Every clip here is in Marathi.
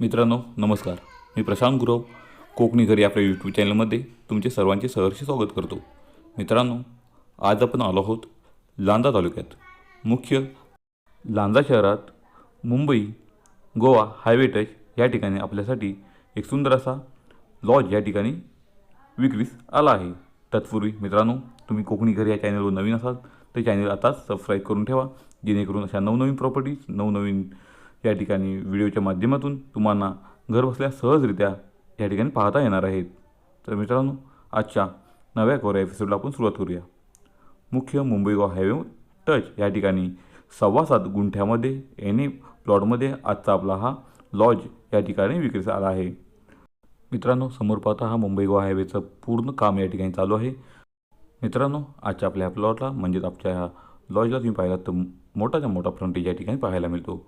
मित्रांनो नमस्कार. मी प्रशांत गुरव कोकणी घरी आपल्या यूट्यूब चॅनलमध्ये तुमचे सर्वांचे सहर्ष स्वागत करतो. मित्रांनो आज आपण आलो आहोत लांजा तालुक्यात. मुख्य लांजा शहरात मुंबई गोवा हायवे टच या ठिकाणी आपल्यासाठी एक सुंदर असा लॉज या ठिकाणी विक्रीस आला आहे. तत्पूर्वी मित्रांनो तुम्ही कोकणी घरी या चॅनलवर नवीन असाल तर चॅनल आताच सबस्क्राईब करून ठेवा जेणेकरून अशा नवनवीन प्रॉपर्टीज नवनवीन या ठिकाणी व्हिडिओच्या माध्यमातून तुम्हाला घरबसल्या सहजरित्या या ठिकाणी पाहता येणार आहेत. तर मित्रांनो आजच्या नव्या कोऱ्या एपिसोडला आपण सुरुवात करूया. मुख्य मुंबई गोवा हायवे टच या ठिकाणी सव्वा सात गुंठ्यामध्ये एन ए प्लॉटमध्ये आजचा आपला हा लॉज या ठिकाणी विक्रीस आला आहे. मित्रांनो समोर पाहता हा मुंबई गोवा हायवेचं पूर्ण काम या ठिकाणी चालू आहे. मित्रांनो आजच्या आपल्या प्लॉटला म्हणजेच आपल्या ह्या लॉजला तुम्ही पाहिलात तर मोठाच्या मोठा फ्रंटेज या ठिकाणी पाहायला मिळतो.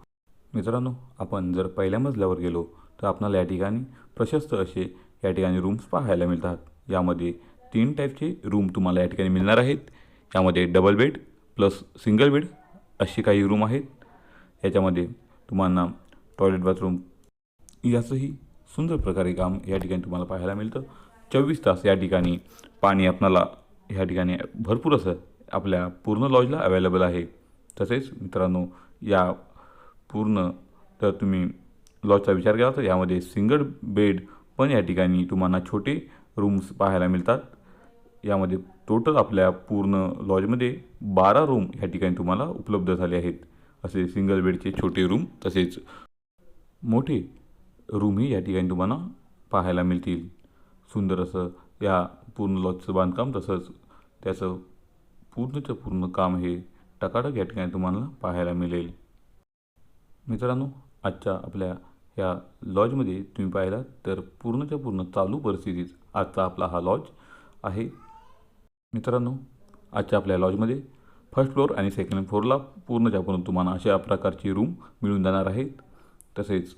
मित्रांनो आपण जर पहिल्या मजल्यावर गेलो तर आपणाला या ठिकाणी प्रशस्त असे या ठिकाणी रूम्स पाहायला मिळतात. यामध्ये तीन टाईपचे रूम तुम्हाला या ठिकाणी मिळणार आहेत. यामध्ये double bed plus single bed असे काही रूम आहेत. याच्यामध्ये तुम्हाला टॉयलेट बाथरूम याचंही सुंदर प्रकारे काम या ठिकाणी तुम्हाला पाहायला मिळतं. चोवीस तास या ठिकाणी पाणी आपणाला ह्या ठिकाणी भरपूर असं आपल्या पूर्ण लॉजला अवेलेबल आहे. तसेच मित्रांनो या पूर्ण तर तुम्ही लॉजचा विचार केला तर यामध्ये सिंगल बेड पण या ठिकाणी तुम्हाला छोटे रूम्स पाहायला मिळतात. यामध्ये टोटल आपल्या पूर्ण लॉजमध्ये बारा रूम या ठिकाणी तुम्हाला उपलब्ध झाले आहेत. असे सिंगल बेडचे छोटे रूम तसेच मोठे रूमही या ठिकाणी तुम्हाला पाहायला मिळतील. सुंदर असं या पूर्ण लॉजचं बांधकाम तसंच त्याचं पूर्णचं पूर्ण काम हे टकाटक या ठिकाणी तुम्हाला पाहायला मिळेल. मित्रांनो आजच्या आपल्या ह्या लॉजमध्ये तुम्ही पाहिलात तर पूर्णच्या पूर्ण चालू परिस्थितीत आजचा आपला हा लॉज आहे. मित्रांनो आजच्या आपल्या लॉजमध्ये फर्स्ट फ्लोअर आणि सेकंड फ्लोअरला पूर्णच्या पूर्ण तुम्हाला अशा प्रकारची रूम मिळून जाणार आहेत. तसेच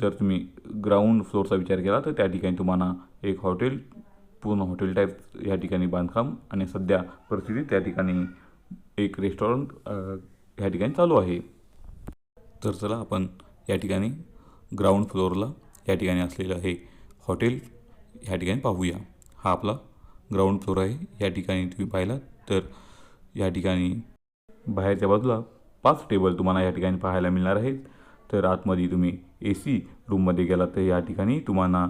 जर तुम्ही ग्राउंड फ्लोअरचा विचार केला तर त्या ठिकाणी तुम्हाला एक हॉटेल पूर्ण हॉटेल टाईप या ठिकाणी बांधकाम आणि सध्या परिस्थितीत त्या ठिकाणी एक रेस्टॉरंट ह्या ठिकाणी चालू आहे. तर चला आपण या ठिकाणी ग्राउंड फ्लोअरला या ठिकाणी असलेलं हे हॉटेल ह्या ठिकाणी पाहूया. हा आपला ग्राउंड फ्लोअर आहे. या ठिकाणी तुम्ही पाहिलात तर या ठिकाणी बाहेरच्या बाजूला पाच टेबल तुम्हाला या ठिकाणी पाहायला मिळणार आहेत. तर आतमध्ये तुम्ही ए सी रूममध्ये गेलात तर या ठिकाणी तुम्हाला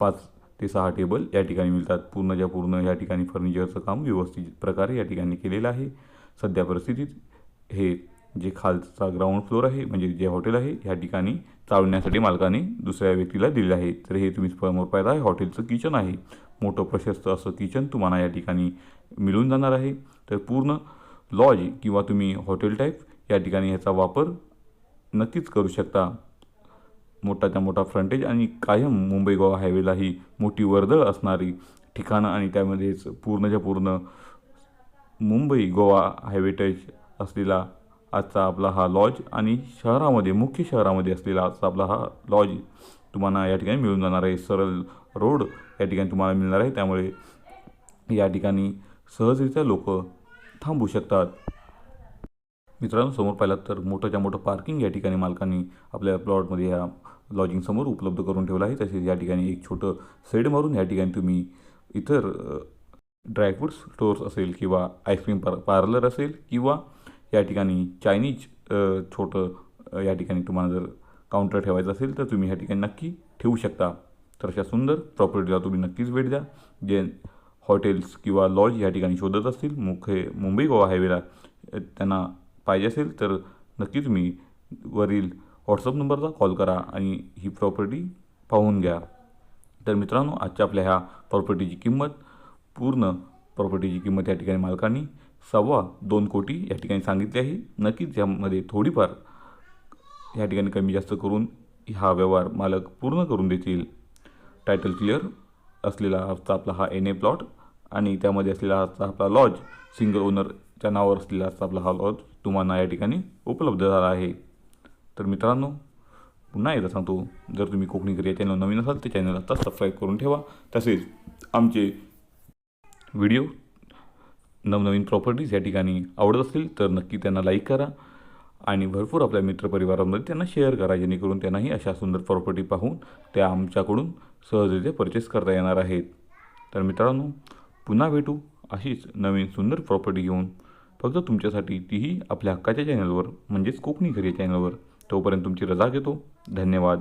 पाच ते सहा टेबल या ठिकाणी मिळतात. पूर्णच्या पूर्ण या ठिकाणी फर्निचरचं काम व्यवस्थित प्रकारे या ठिकाणी केलेलं आहे. सध्या परिस्थितीत हे जे खालचा ग्राउंड फ्लोअर आहे म्हणजे जे हॉटेल आहे ह्या ठिकाणी चालवण्यासाठी मालकाने दुसऱ्या व्यक्तीला दिले आहे. तर हे तुम्ही समोर पाहिलं आहे हॉटेलचं किचन आहे. मोठं प्रशस्त असं किचन तुम्हाला या ठिकाणी मिळून जाणार आहे. तर पूर्ण लॉज किंवा तुम्ही हॉटेल टाईप या ठिकाणी ह्याचा वापर नक्कीच करू शकता. मोठाच्या मोठा फ्रंटेज आणि कायम मुंबई गोवा हायवेला ही मोठी वर्दळ असणारी ठिकाणं आणि त्यामध्येच पूर्णच्या पूर्ण मुंबई गोवा हायवे टच असलेला आजचा आपला हा लॉज आणि शहरामध्ये मुख्य शहरामध्ये असलेला आजचा आपला हा लॉज तुम्हाला या ठिकाणी मिळून जाणार आहे. सरळ रोड या ठिकाणी तुम्हाला मिळणार आहे. त्यामुळे या ठिकाणी सहजरित्या लोक थांबू शकतात. मित्रांनो समोर पाहिलात तर मोठंच्या मोठं पार्किंग या ठिकाणी मालकांनी आपल्या प्लॉटमध्ये या लॉजिंगसमोर उपलब्ध करून ठेवलं आहे. तसेच या ठिकाणी एक छोटं सेड मारून या ठिकाणी तुम्ही इतर ड्रायफ्रूट स्टोअर्स असेल किंवा आईस्क्रीम पार पार्लर असेल किंवा या ठिकाणी चायनीज छोटं या ठिकाणी तुम्हाला जर काउंटर ठेवायचं असेल तर तुम्ही ह्या ठिकाणी नक्की ठेवू शकता. तर अशा सुंदर प्रॉपर्टीला तुम्ही नक्कीच भेट द्या जे हॉटेल्स किंवा लॉज या ठिकाणी शोधत असतील. मुख्य मुंबई गोवा हायवेला त्यांना पाहिजे असेल तर नक्की तुम्ही वरील व्हॉट्सअप नंबरला कॉल करा आणि ही प्रॉपर्टी पाहून घ्या. तर मित्रांनो आजच्या आपल्या ह्या प्रॉपर्टीची किंमत पूर्ण प्रॉपर्टीची किंमत या ठिकाणी मालकांनी सव्वा दोन कोटी या ठिकाणी सांगितले आहे. नक्कीच यामध्ये थोडीफार या ठिकाणी कमी जास्त करून हा व्यवहार मालक पूर्ण करून देतील. टायटल क्लिअर असलेला आजचा आपला हा एन ए प्लॉट आणि त्यामध्ये असलेला आजचा आपला लॉज सिंगल ओनरच्या नावावर असलेला आजचा आपला हा लॉज तुम्हाला या ठिकाणी उपलब्ध झाला आहे. तर मित्रांनो पुन्हा एकदा सांगतो जर तुम्ही कोकणीकर या चॅनल नवीन असाल तर चॅनल आता सबस्क्राईब करून ठेवा. तसेच आमचे व्हिडिओ नवनवीन प्रॉपर्टीज या ठिकाणी आवडत असतील तर नक्की त्यांना लाईक करा. आणि भरपूर आपल्या मित्रपरिवारामध्ये त्यांना शेअर करा जेणेकरून त्यांनाही अशा सुंदर प्रॉपर्टी पाहून त्या आमच्याकडून सहजरित्या परचेस करता येणार आहेत. तर मित्रांनो पुन्हा भेटू अशीच नवीन सुंदर प्रॉपर्टी घेऊन. फक्त तुमच्यासाठी तीही आपल्या हक्काच्या चॅनलवर म्हणजेच कोकणी घरी चॅनलवर तोपर्यंत तुमची रजा घेतो. धन्यवाद.